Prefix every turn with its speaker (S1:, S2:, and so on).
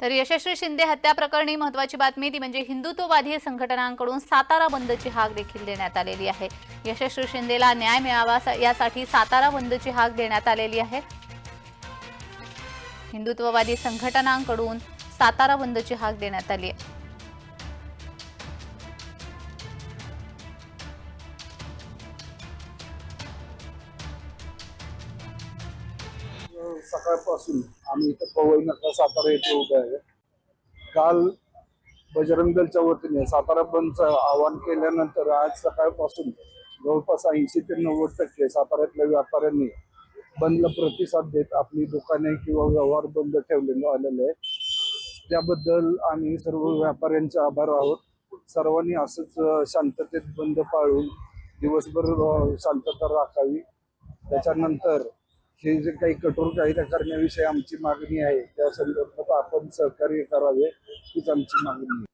S1: तर यशस्वी शिंदे हत्या प्रकरणी महत्वाची बातमी ती म्हणजे हिंदुत्ववादी संघटनांकडून सातारा बंदची हाक देखील देण्यात आलेली आहे. यशस्वी शिंदेला न्याय मिळावा यासाठी सातारा बंदची हाक देण्यात आलेली आहे. हिंदुत्ववादी संघटनांकडून सातारा बंदची हाक देण्यात आली आहे.
S2: सकाळपासून आम्ही इथं पवई नका सातारा येथे उभे आहे. काल बजरंग दलच्या वतीने सातारा बंदचं आवाहन केल्यानंतर आज सकाळपासून जवळपास ऐंशी ते नव्वद टक्के साताऱ्यातल्या व्यापाऱ्यांनी बंदला प्रतिसाद देत आपली दुकाने किंवा व्यवहार बंद ठेवलेले आलेले आहे त्याबद्दल आम्ही सर्व व्यापाऱ्यांचे आभार आहोत. सर्वांनी असंच शांततेत बंद पाळून दिवसभर शांतता राखावी. त्याच्यानंतर हे जे काही कठोर कायदा करण्याविषयी आमची मागणी आहे त्या संदर्भात आपण सहकार्य करावे हीच आमची मागणी आहे.